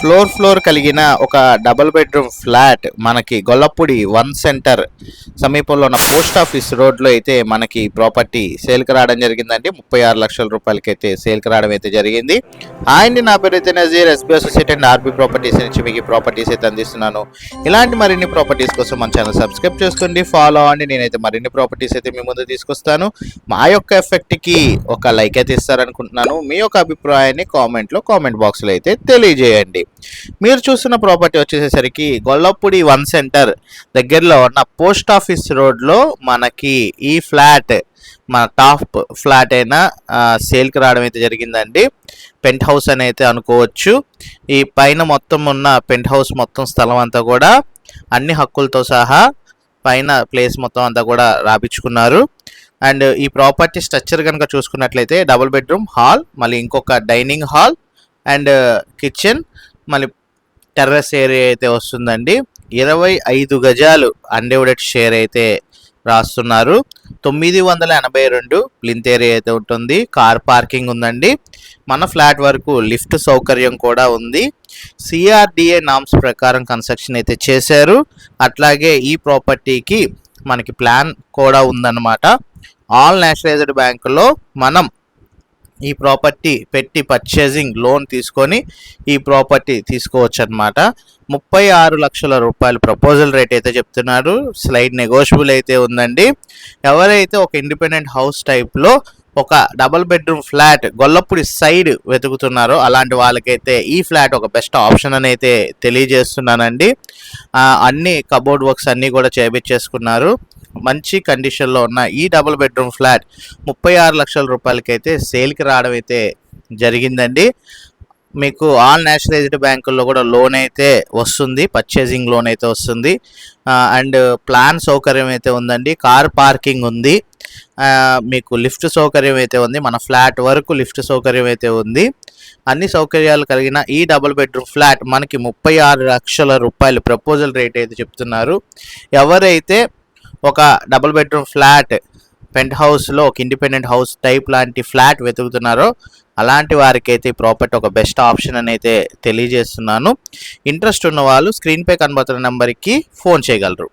Floor floor కలిగిన ఒక double bedroom flat మనకి గొల్లపూడి వన్ సెంటర్ సమీపంలో ఉన్న పోస్ట్ ఆఫీస్ రోడ్లో అయితే మనకి ప్రాపర్టీ సేల్కి రావడం జరిగిందండి. ముప్పై ఆరు లక్షల రూపాయలకి అయితే సేల్కి రావడం అయితే జరిగింది. అండి నా పేరు అయితే Nazeer SB associate and RB properties నుంచి మీకు ప్రాపర్టీస్ అయితే అందిస్తున్నాను. ఇలాంటి మరిన్ని ప్రాపర్టీస్ కోసం మన ఛానల్ సబ్స్క్రైబ్ చేసుకోండి ఫాలో అవ్వండి. నేనైతే మరిన్ని ప్రాపర్టీస్ అయితే మీ ముందు తీసుకొస్తాను. మా యొక్క ఎఫెక్ట్కి ఒక లైక్ అయితే ఇస్తారనుకుంటున్నాను. మీ యొక్క అభిప్రాయాన్ని కామెంట్లో కామెంట్ బాక్స్లో అయితే తెలియజేయండి. మీరు చూస్తున్న ప్రాపర్టీ వచ్చేసేసరికి గొల్లపూడి వన్ సెంటర్ దగ్గరలో ఉన్న పోస్ట్ ఆఫీస్ రోడ్లో మనకి ఈ ఫ్లాట్ మన టాప్ ఫ్లాట్ అయినా సేల్కి రావడం అయితే జరిగిందండి. పెంట్ హౌస్ అని అయితే అనుకోవచ్చు. ఈ పైన మొత్తం ఉన్న పెంట్ హౌస్ మొత్తం స్థలం అంతా కూడా అన్ని హక్కులతో సహా పైన ప్లేస్ మొత్తం అంతా కూడా రాపించుకున్నారు. అండ్ ఈ ప్రాపర్టీ స్ట్రక్చర్ కనుక చూసుకున్నట్లయితే డబుల్ బెడ్రూమ్ హాల్ మళ్ళీ ఇంకొక డైనింగ్ హాల్ అండ్ కిచెన్. మళ్ళీ టెర్రస్ ఏరియా అయితే వస్తుందండి. ఇరవై ఐదు గజాలు అన్డివైడెడ్ షేర్ అయితే రాస్తున్నారు. తొమ్మిది వందల ఎనభై రెండు ప్లింత్ ఏరియా అయితే ఉంటుంది. కార్ పార్కింగ్ ఉందండి. మన ఫ్లాట్ వరకు లిఫ్ట్ సౌకర్యం కూడా ఉంది. సిఆర్డిఏ నామ్స్ ప్రకారం కన్స్ట్రక్షన్ అయితే చేశారు. అట్లాగే ఈ ప్రాపర్టీకి మనకి ప్లాన్ కూడా ఉందన్నమాట. ఆల్ నేషనలైజ్డ్ బ్యాంకులో మనం ఈ ప్రాపర్టీ పెట్టి పర్చేసింగ్ లోన్ తీసుకొని ఈ ప్రాపర్టీ తీసుకోవచ్చు అనమాట ముప్పై ఆరు లక్షల రూపాయలు ప్రపోజల్ రేట్ అయితే చెప్తున్నారు. స్లైడ్ నెగోషియబుల్ అయితే ఉందండి. ఎవరైతే ఒక ఇండిపెండెంట్ హౌస్ టైప్లో ఒక double bedroom flat Gollapudi side వెతుకుతున్నారో అలాంటి వాళ్ళకైతే ఈ ఫ్లాట్ ఒక బెస్ట్ ఆప్షన్ అని అయితే తెలియజేస్తున్నానండి. అన్ని కబోర్డ్ వర్క్స్ అన్నీ కూడా చేపించేసుకున్నారు మంచి కండిషన్లో ఉన్న ఈ డబుల్ బెడ్రూమ్ ఫ్లాట్ ముప్పై ఆరు లక్షల రూపాయలకైతే సేల్కి రావడం అయితే జరిగిందండి. మీకు ఆల్ నేషనలైజ్డ్ బ్యాంకుల్లో కూడా లోన్ అయితే వస్తుంది పర్చేసింగ్ లోన్ అయితే వస్తుంది. అండ్ ప్లాన్ సౌకర్యం అయితే ఉందండి. కార్ పార్కింగ్ ఉంది. మీకు లిఫ్ట్ సౌకర్యం అయితే ఉంది. మన ఫ్లాట్ వరకు లిఫ్ట్ సౌకర్యం అయితే ఉంది. అన్ని సౌకర్యాలు కలిగిన ఈ డబుల్ బెడ్రూమ్ ఫ్లాట్ మనకి ముప్పై ఆరు లక్షల రూపాయలు ప్రపోజల్ రేట్ అయితే చెప్తున్నారు. ఎవరైతే ఒక డబుల్ బెడ్రూమ్ ఫ్లాట్ పెంట్ హౌస్లో ఒక ఇండిపెండెంట్ హౌస్ టైప్ లాంటి ఫ్లాట్ వెతుకుతున్నారో. అలాంటి వారికి అయితే ఈ ప్రాపర్టీ ఒక బెస్ట్ ఆప్షన్ అని అయితే తెలియజేస్తున్నాను. ఇంట్రెస్ట్ ఉన్న వాళ్ళు స్క్రీన్పై కనబడుతున్న నెంబర్కి ఫోన్ చేయగలరు.